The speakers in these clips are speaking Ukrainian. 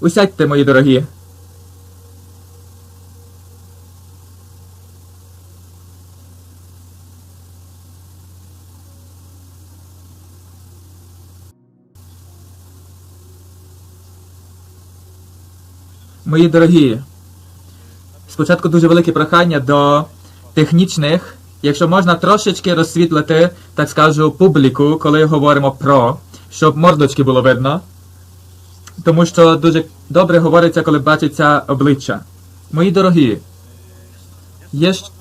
Усядьте, мої дорогі. Мої дорогі, спочатку дуже велике прохання до технічних, якщо можна трошечки розсвітлити, так скажу, публіку, коли говоримо про, щоб мордочки було видно. Тому що дуже добре говориться, коли бачиться обличчя. Мої дорогі,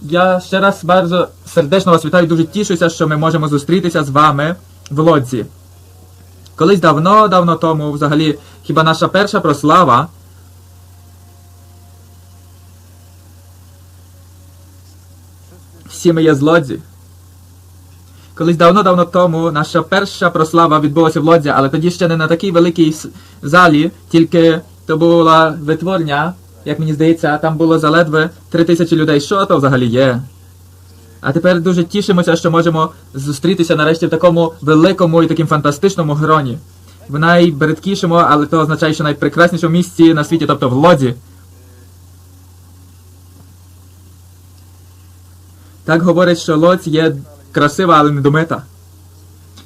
я ще раз bardzo сердечно вас вітаю, дуже тішуся, що ми можемо зустрітися з вами в лодзі. Колись давно-давно тому, взагалі, хіба наша перша прослава Всі ми є з Лодзі. Колись давно-давно тому наша перша прослава відбулася в Лодзі, але тоді ще не на такій великій залі, тільки то була витворня, як мені здається, там було заледве три тисячі людей. Що то взагалі є? А тепер дуже тішимося, що можемо зустрітися нарешті в такому великому і таким фантастичному гроні. В найбридкішому, але то означає, що найпрекраснішому місці на світі, тобто в Лодзі. Так говорять, що Лодзь є красива, але не домита.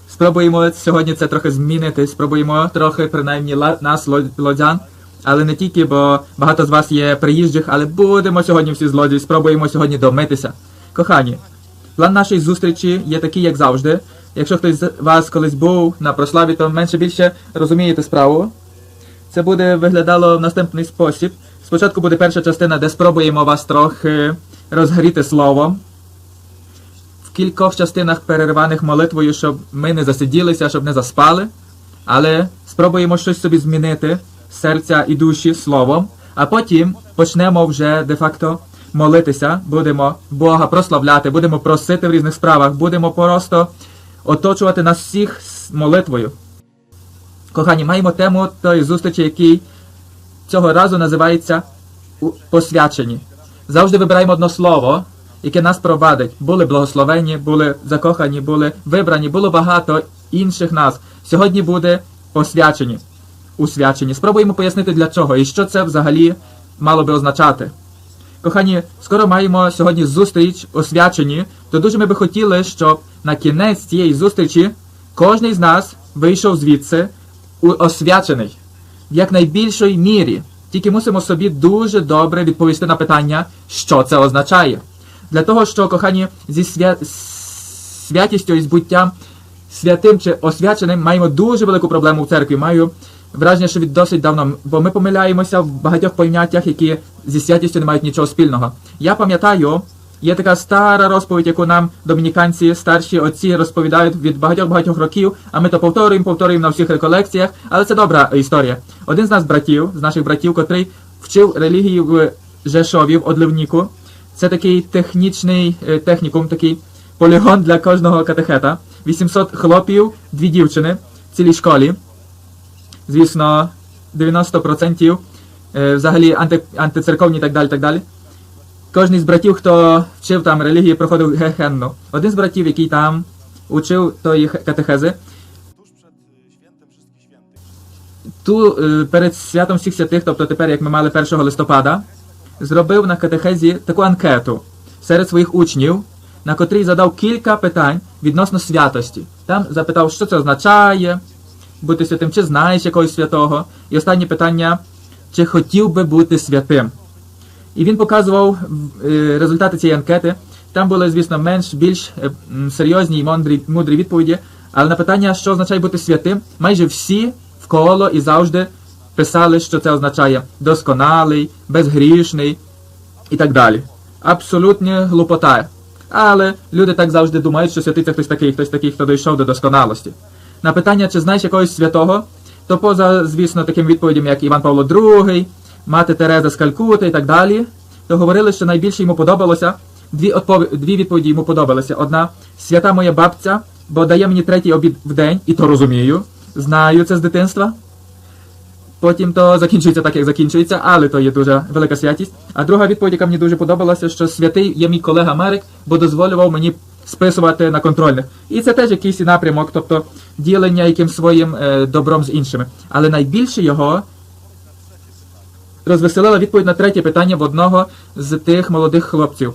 Спробуємо сьогодні це трохи змінити, спробуємо трохи, принаймні, нас, ло- лодзян, але не тільки, бо багато з вас є приїжджих, але будемо сьогодні всі з Лодзі, спробуємо сьогодні домитися. Кохані, план нашої зустрічі є такий, як завжди. Якщо хтось з вас колись був на прославі, то менше більше розумієте справу. Це буде виглядало в наступний спосіб. Спочатку буде перша частина, де спробуємо вас трохи розгріти словом. Кількох частинах перерваних молитвою, щоб ми не засиділися, щоб не заспали. Але спробуємо щось собі змінити серця і душі словом, а потім почнемо вже де-факто молитися, будемо Бога прославляти, будемо просити в різних справах, будемо просто оточувати нас всіх молитвою. Кохані, маємо тему тої зустрічі, який цього разу називається посвячені. Завжди вибираємо одне слово, яке нас провадить. Були благословені, були закохані, були вибрані, було багато інших нас. Сьогодні буде посвячені. Усвячені. Спробуємо пояснити для чого і що це взагалі мало би означати. Кохані, скоро маємо сьогодні зустріч освячені, то дуже ми би хотіли, щоб на кінець цієї зустрічі кожен з нас вийшов звідси освячений в якнайбільшій мірі. Тільки мусимо собі дуже добре відповісти на питання, що це означає. Для того, що, кохані, зі свя... святістю і збуттям святим чи освяченим маємо дуже велику проблему в церкві. Маю враження, що від досить давно, бо ми помиляємося в багатьох поняттях, які зі святістю не мають нічого спільного. Я пам'ятаю, є така стара розповідь, яку нам домініканці, старші отці розповідають від багатьох-багатьох років, а ми то повторюємо, повторюємо на всіх реколекціях, але це добра історія. Один з нас братів, з наших братів, котрий вчив релігії в Жешові, в Одливніку, це такий технічний е, технікум, такий полігон для кожного катехета. 800 хлопів, дві дівчини в цілій школі. Звісно, 90% е, взагалі анти, антицерковні і так далі. так далі. Кожен з братів, хто вчив там релігії, проходив гехенну. Один з братів, який там учив тої катехези, ту е, перед святом всіх святих, тобто тепер, як ми мали 1 листопада, зробив на катехезі таку анкету серед своїх учнів, на котрій задав кілька питань відносно святості. Там запитав, що це означає бути святим, чи знаєш якогось святого. І останнє питання, чи хотів би бути святим. І він показував е, результати цієї анкети. Там були, звісно, менш більш е, серйозні і мудрі, відповіді. Але на питання, що означає бути святим, майже всі вколо і завжди писали, що це означає досконалий, безгрішний і так далі. Абсолютні глупота. Але люди так завжди думають, що святий це хтось такий, хтось такий, хто дійшов до досконалості. На питання, чи знаєш якогось святого, то поза, звісно, таким відповідям, як Іван Павло II, мати Тереза з Калькути і так далі, то говорили, що найбільше йому подобалося. Дві, отпов... Дві відповіді йому подобалися. Одна свята моя бабця, бо дає мені третій обід в день, і то розумію. Знаю це з дитинства. Потім то закінчується так, як закінчується, але то є дуже велика святість. А друга відповідь, яка мені дуже подобалася, що святий є мій колега Марик, бо дозволював мені списувати на контрольних. І це теж якийсь напрямок, тобто ділення яким своїм е, добром з іншими. Але найбільше його розвеселила відповідь на третє питання в одного з тих молодих хлопців.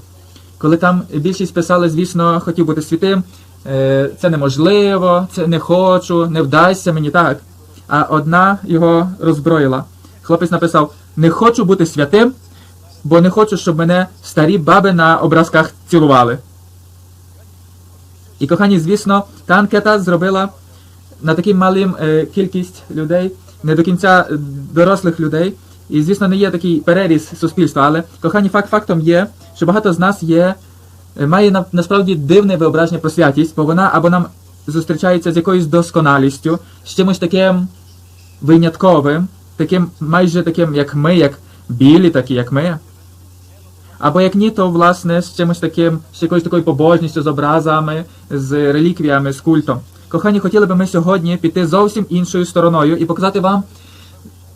Коли там більшість писали, звісно, хотів бути святим, е, це неможливо, це не хочу, не вдасться мені так. А одна його роззброїла. Хлопець написав: Не хочу бути святим, бо не хочу, щоб мене старі баби на образках цілували. І кохані, звісно, та анкета зробила на такій малим е, кількість людей, не до кінця е, дорослих людей. І, звісно, не є такий переріз суспільства, але кохані, факт фактом є, що багато з нас є, е, має на, насправді дивне виображення про святість, бо вона або нам зустрічається з якоюсь досконалістю, з чимось таким винятковим, таким, майже таким, як ми, як білі, такі, як ми. Або як ні, то власне з чимось таким, з якоюсь такою побожністю, з образами, з реліквіями, з культом. Кохані, хотіли би ми сьогодні піти зовсім іншою стороною і показати вам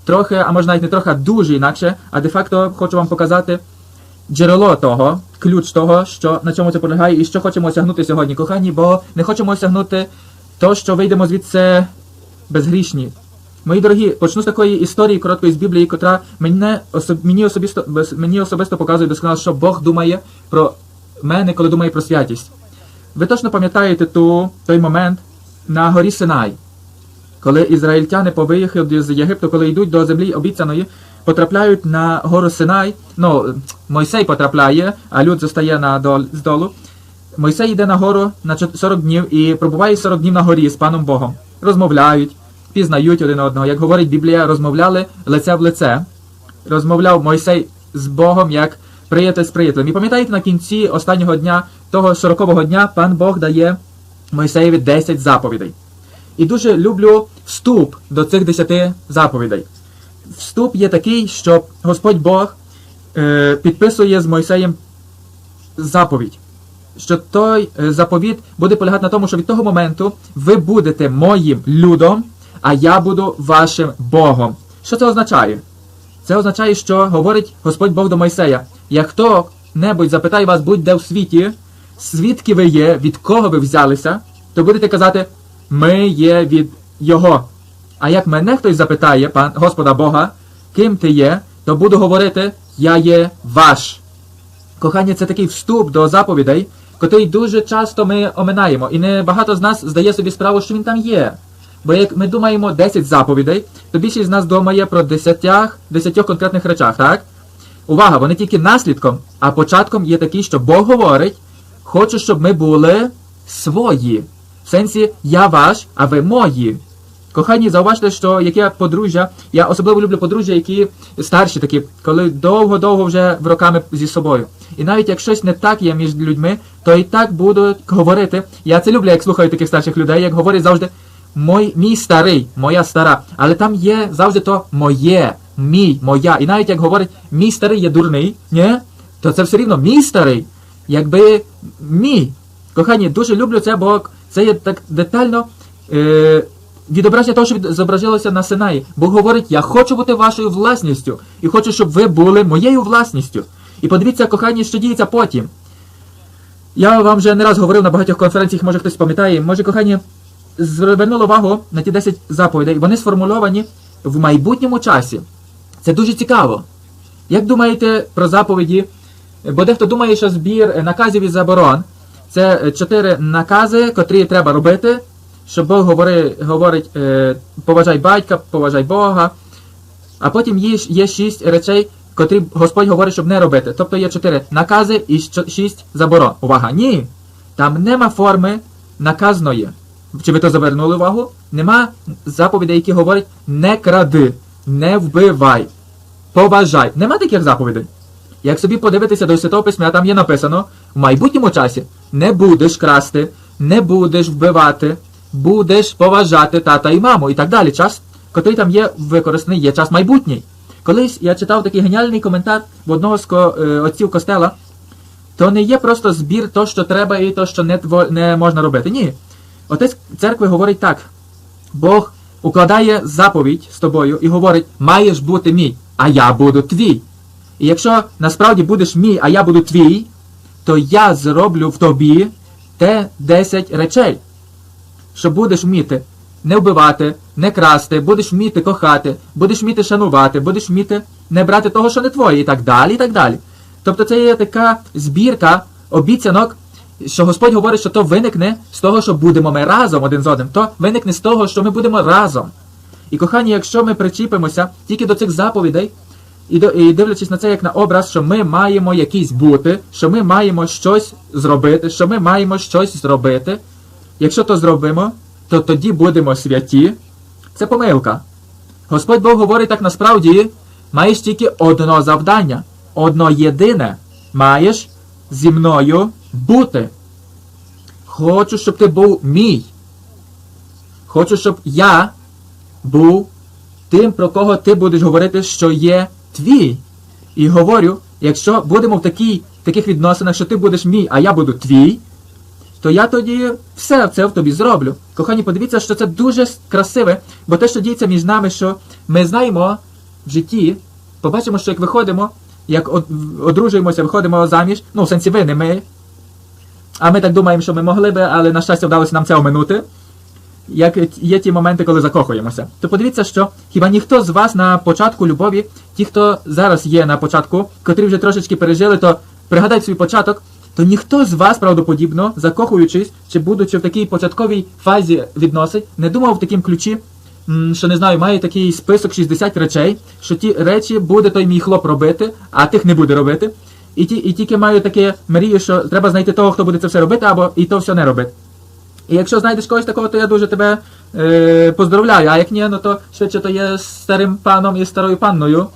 трохи, а може навіть не трохи, а дуже інакше, а де-факто хочу вам показати джерело того, ключ того, що на чому це полягає і що хочемо осягнути сьогодні, кохані, бо не хочемо осягнути то, що вийдемо звідси безгрішні. Мої дорогі, почну з такої історії короткої з Біблії, котра мене мені, особисто... мені особисто показує досконало, що Бог думає про мене, коли думає про святість. Ви точно пам'ятаєте ту, той момент на горі Синай, коли ізраїльтяни повиїхали з Єгипту, коли йдуть до землі обіцяної, потрапляють на гору Синай. Ну, Мойсей потрапляє, а люд zostaje на дол... здолу. Мойсей йде на гору на 40 днів і пробуває 40 днів на горі з паном Богом. Розмовляють, пізнають один одного. Як говорить Біблія, розмовляли лице в лице. Розмовляв Мойсей з Богом як приятель з приятелем. І пам'ятаєте, на кінці останнього дня, того 40-го дня, пан Бог дає Мойсеєві 10 заповідей. І дуже люблю вступ до цих 10 заповідей. Вступ є такий, що Господь Бог е, підписує з Мойсеєм заповідь. Що той е, заповіт буде полягати на тому, що від того моменту ви будете моїм людом, а я буду вашим Богом. Що це означає? Це означає, що говорить Господь Бог до Мойсея: як хто-небудь запитає вас будь-де в світі, звідки ви є, від кого ви взялися, то будете казати, ми є від Його. А як мене хтось запитає, пан Господа Бога, ким ти є, то буду говорити, я є ваш. Кохання, це такий вступ до заповідей, котрий дуже часто ми оминаємо, і не багато з нас здає собі справу, що він там є. Бо як ми думаємо 10 заповідей, то більшість з нас думає про 10, 10 конкретних речах, так? Увага, вони тільки наслідком, а початком є такий, що Бог говорить, хочу, щоб ми були свої. В сенсі я ваш, а ви мої. Кохані, зауважте, що яке подружжя, я особливо люблю подружжя, які старші такі, коли довго-довго вже роками зі собою. І навіть як щось не так є між людьми, то і так будуть говорити. Я це люблю, як слухаю таких старших людей, як говорять завжди мой, мій старий, моя стара. Але там є завжди то моє, мій, моя. І навіть як говорять, мій старий є дурний, ні? то це все рівно мій старий, якби мій. Кохані, дуже люблю це, бо це є так детально. Е, Відображення того, що зображилося на Синаї. Бог говорить, я хочу бути вашою власністю і хочу, щоб ви були моєю власністю. І подивіться, кохані, що діється потім. Я вам вже не раз говорив на багатьох конференціях, може хтось пам'ятає. Може, кохані, звернули увагу на ті 10 заповідей. Вони сформульовані в майбутньому часі. Це дуже цікаво. Як думаєте про заповіді? Бо дехто думає, що збір наказів і заборон це чотири накази, котрі треба робити, що Бог говори, говорить е, поважай батька, поважай Бога. А потім є, є шість речей, котрі Господь говорить, щоб не робити. Тобто є чотири накази і шість заборон. Увага! Ні! Там нема форми наказної. Чи ви то завернули увагу? Нема заповідей, які говорять не кради, не вбивай, поважай. Нема таких заповідей. Як собі подивитися до Святого Письма, там є написано в майбутньому часі не будеш красти, не будеш вбивати, будеш поважати тата і маму і так далі. Час, котрий там є використаний, є час майбутній. Колись я читав такий геніальний коментар в одного з е, отців костела, то не є просто збір то, що треба, і то, що не, не можна робити. Ні. Отець церкви говорить так: Бог укладає заповідь з тобою і говорить, маєш бути мій, а я буду твій. І якщо насправді будеш мій, а я буду твій, то я зроблю в тобі те 10 речей, що будеш вміти не вбивати, не красти, будеш вміти кохати, будеш вміти шанувати, будеш вміти не брати того, що не твоє, і так далі, і так далі. Тобто це є така збірка обіцянок, що Господь говорить, що то виникне з того, що будемо ми разом один з одним, то виникне з того, що ми будемо разом. І кохані, якщо ми причіпимося тільки до цих заповідей, і, і дивлячись на це як на образ, що ми маємо якісь бути, що ми маємо щось зробити, що ми маємо щось зробити, якщо то зробимо, то тоді будемо святі. Це помилка. Господь Бог говорить так насправді, маєш тільки одно завдання, одно єдине. Маєш зі мною бути. Хочу, щоб ти був мій. Хочу, щоб я був тим, про кого ти будеш говорити, що є твій. І говорю, якщо будемо в такій, таких відносинах, що ти будеш мій, а я буду твій, то я тоді все це в тобі зроблю. Кохані, подивіться, що це дуже красиве, бо те, що діється між нами, що ми знаємо в житті, побачимо, що як виходимо, як одружуємося, виходимо заміж, ну, в сенсі ви, не ми. А ми так думаємо, що ми могли би, але на щастя вдалося нам це оминути. Як є ті моменти, коли закохуємося. То подивіться, що хіба ніхто з вас на початку любові, ті, хто зараз є на початку, котрі вже трошечки пережили, то пригадайте свій початок, то ніхто з вас, правдоподібно, закохуючись чи будучи в такій початковій фазі відносин, не думав в таким ключі, що не знаю, має такий список 60 речей, що ті речі буде той мій хлоп робити, а тих не буде робити. І, ті, і тільки маю таке мрію, що треба знайти того, хто буде це все робити, або і то все не робити. І якщо знайдеш когось такого, то я дуже тебе е, поздравляю. А як ні, ну то швидше то є старим паном і старою панною.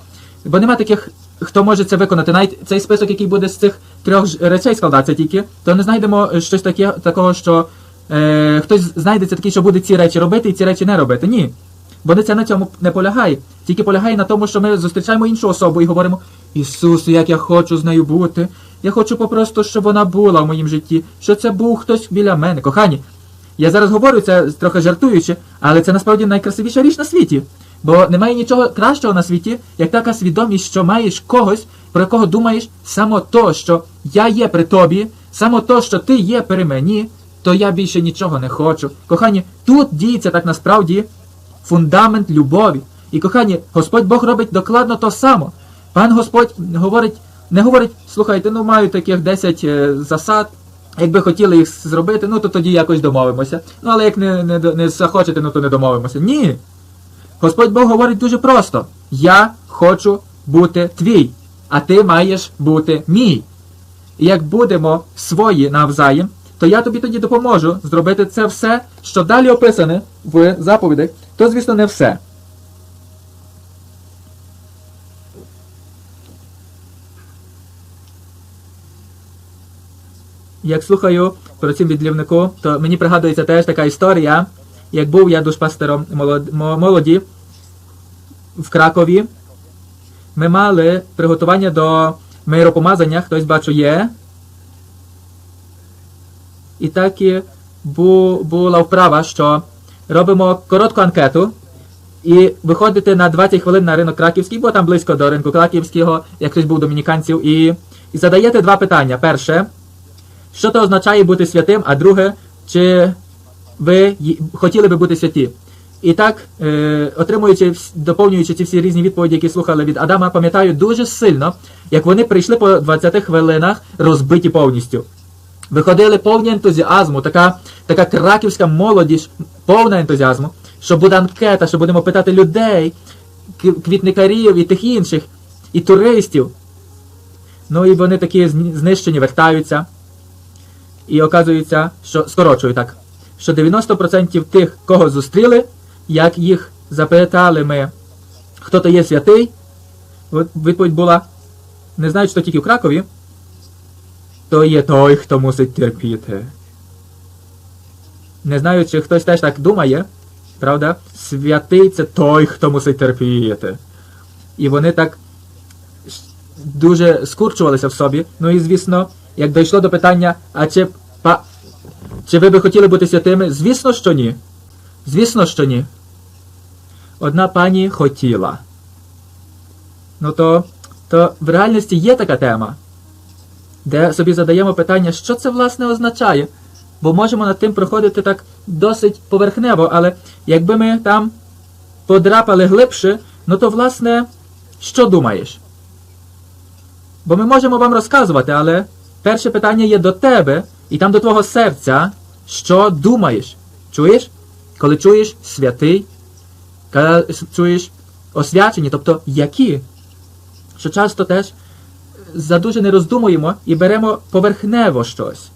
Бо нема таких, хто може це виконати. Навіть цей список, який буде з цих трьох речей складатися тільки, то не знайдемо е, щось таке, такого, що е, хтось знайдеться такий, що буде ці речі робити і ці речі не робити. Ні. Бо не це на цьому не полягає. Тільки полягає на тому, що ми зустрічаємо іншу особу і говоримо: Ісусу, як я хочу з нею бути. Я хочу попросту, щоб вона була в моїм житті, що це був хтось біля мене. Кохані, я зараз говорю це трохи жартуючи, але це насправді найкрасивіша річ на світі. Бо немає нічого кращого на світі, як така свідомість, що маєш когось, про якого думаєш, само то, що я є при тобі, само то, що ти є при мені, то я більше нічого не хочу. Кохані, тут діється так насправді фундамент любові. І кохані, Господь Бог робить докладно то само. Пан Господь говорить, не говорить, слухайте, ну маю таких 10 е, засад, якби хотіли їх зробити, ну то тоді якось домовимося. Ну але як не, не, не захочете, ну то не домовимося. Ні. Господь Бог говорить дуже просто: Я хочу бути твій, а ти маєш бути мій. І як будемо свої навзаєм, то я тобі тоді допоможу зробити це все, що далі описане в заповідях, то, звісно, не все. Як слухаю про цим відлівнику, то мені пригадується теж така історія, як був я душпастером молоді в Кракові. Ми мали приготування до миропомазання, хтось бачу є. І так і бу, була вправа, що робимо коротку анкету і виходите на 20 хвилин на ринок Краківський, бо там близько до ринку Краківського, як хтось був домініканців, і, і задаєте два питання. Перше, що то означає бути святим, а друге, чи ви хотіли би бути святі. І так, е, отримуючи, доповнюючи ці всі різні відповіді, які слухали від Адама, пам'ятаю дуже сильно, як вони прийшли по 20 хвилинах розбиті повністю. Виходили повні ентузіазму, така, така краківська молодіж, повна ентузіазму, що буде анкета, що будемо питати людей, квітникарів і тих інших, і туристів. Ну і вони такі знищені вертаються. І оказується, що скорочую так, що 90% тих, кого зустріли, як їх запитали ми, хто то є святий, відповідь була, не знаю, що тільки в Кракові, то є той, хто мусить терпіти. Не знаю, чи хтось теж так думає, правда? Святий це той, хто мусить терпіти. І вони так дуже скурчувалися в собі. Ну і звісно, як дійшло до питання, а чи, па, чи ви би хотіли бути святими? Звісно, що ні. Звісно, що ні. Одна пані хотіла. Ну то, то в реальності є така тема, де собі задаємо питання, що це власне означає. Бо можемо над тим проходити так досить поверхнево, але якби ми там подрапали глибше, ну то власне що думаєш? Бо ми можемо вам розказувати, але перше питання є до тебе, і там до твого серця, що думаєш? Чуєш? Коли чуєш святий, коли чуєш освячені, тобто які? Що часто теж задуже не роздумуємо і беремо поверхнево щось.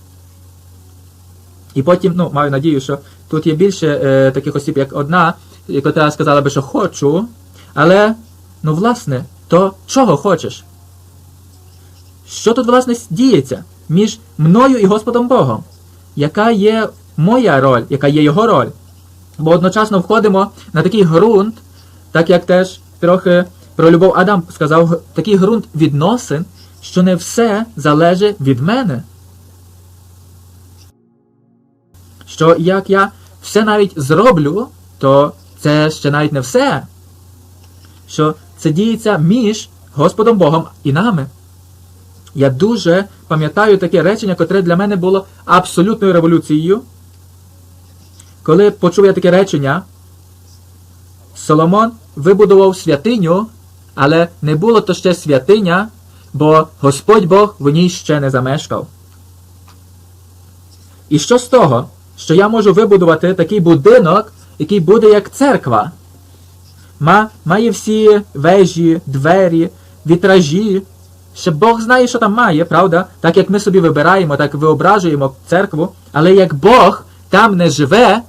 І потім, ну, маю надію, що тут є більше е, таких осіб, як одна, яка сказала би, що хочу, але, ну, власне, то чого хочеш? Що тут, власне, діється між мною і Господом Богом? Яка є моя роль, яка є його роль? Бо одночасно входимо на такий ґрунт, так як теж трохи про любов Адам сказав, такий ґрунт відносин, що не все залежить від мене. Що як я все навіть зроблю, то це ще навіть не все. Що це діється між Господом Богом і нами. Я дуже пам'ятаю таке речення, котре для мене було абсолютною революцією. Коли почув я таке речення, Соломон вибудував святиню, але не було то ще святиня, бо Господь Бог в ній ще не замешкав. І що з того, що я можу вибудувати такий будинок, який буде як церква? Має всі вежі, двері, вітражі. Ще Бог знає, що там має, правда? Так як ми собі вибираємо, так виображуємо церкву, але як Бог там не живе,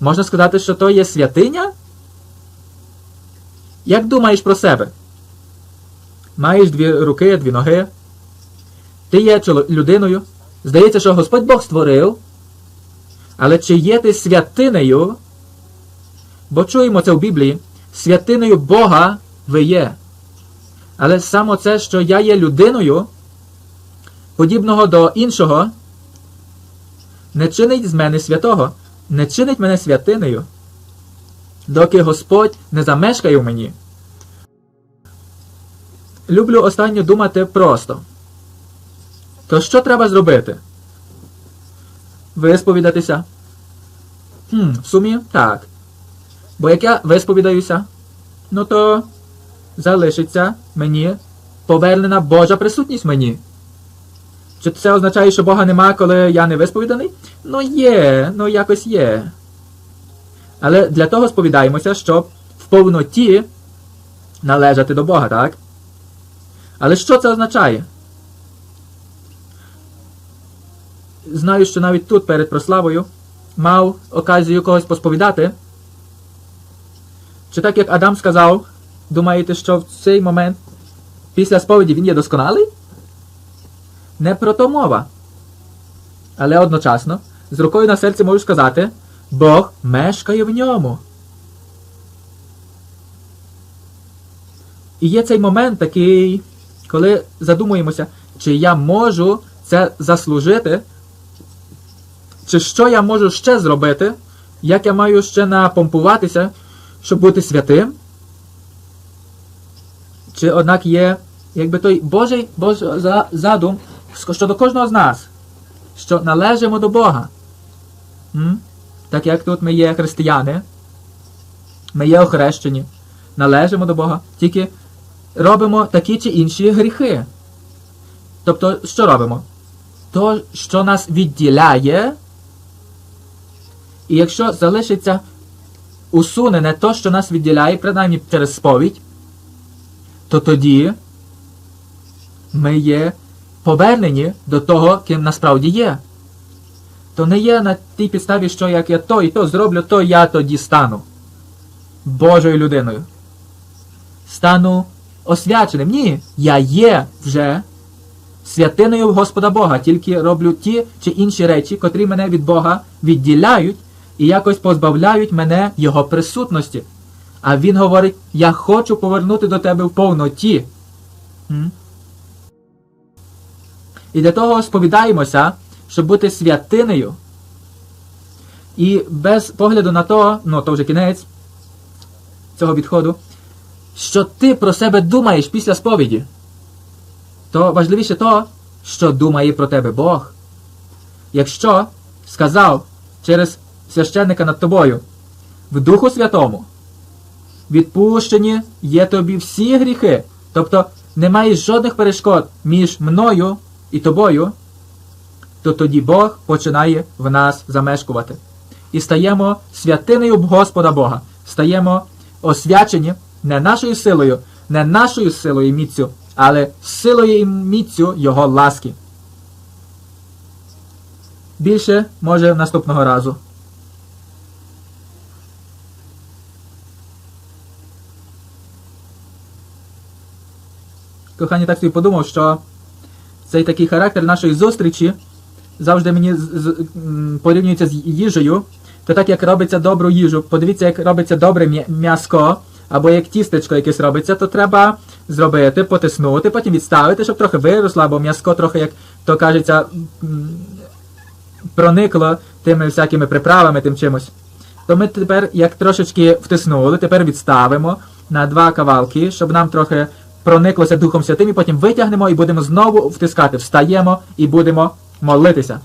можна сказати, що то є святиня? Як думаєш про себе? Маєш дві руки, дві ноги. Ти є людиною. Здається, що Господь Бог створив. Але чи є ти святинею? Бо чуємо це в Біблії. Святинею Бога ви є. Але саме це, що я є людиною, подібного до іншого, не чинить з мене святого, не чинить мене святинею, доки Господь не замешкає в мені. Люблю останнє думати просто. То що треба зробити? Висповідатися? Хм, в сумі так. Бо як я висповідаюся, ну то залишиться мені повернена Божа присутність мені. Чи це означає, що Бога нема, коли я не висповіданий? Ну є, ну якось є. Але для того сповідаємося, щоб в повноті належати до Бога, так? Але що це означає? Знаю, що навіть тут перед прославою мав оказію когось посповідати. Чи так як Адам сказав, думаєте, що в цей момент після сповіді він є досконалий? Не про то мова. Але одночасно, з рукою на серці можу сказати, Бог мешкає в ньому. І є цей момент такий, коли задумуємося, чи я можу це заслужити, чи що я можу ще зробити, як я маю ще напомпуватися, щоб бути святим. Чи однак є якби той Божий, Божий за- задум щодо кожного з нас, що належимо до Бога. М? Так як тут ми є християни, ми є охрещені, належимо до Бога, тільки робимо такі чи інші гріхи. Тобто, що робимо? То, що нас відділяє, і якщо залишиться усунене то, що нас відділяє, принаймні через сповідь, то тоді ми є повернені до того, ким насправді є. То не є на тій підставі, що як я то і то зроблю, то я тоді стану Божою людиною. Стану освяченим. Ні, я є вже святиною Господа Бога, тільки роблю ті чи інші речі, котрі мене від Бога відділяють і якось позбавляють мене Його присутності. А Він говорить: Я хочу повернути до тебе в повноті. І для того сповідаємося, щоб бути святинею. І без погляду на то, ну то вже кінець цього відходу, що ти про себе думаєш після сповіді, то важливіше то, що думає про тебе Бог. Якщо сказав через священника над тобою в Духу Святому, відпущені є тобі всі гріхи. Тобто немає жодних перешкод між мною і тобою, то тоді Бог починає в нас замешкувати. І стаємо святиною Господа Бога, стаємо освячені не нашою силою, не нашою силою і міцю, але силою і міцю Його ласки. Більше може наступного разу. Кохані, так собі подумав, що цей такий характер нашої зустрічі завжди мені порівнюється з їжею. То так як робиться добру їжу, подивіться, як робиться добре м'я- м'яско, або як тістечко якесь робиться, то треба зробити, потиснути, потім відставити, щоб трохи виросло, або м'яско трохи, як то кажеться, проникло тими всякими приправами, тим чимось. То ми тепер, як трошечки втиснули, тепер відставимо на два кавалки, щоб нам трохи прониклося Духом Святим, і потім витягнемо і будемо знову втискати. Встаємо і будемо молитися.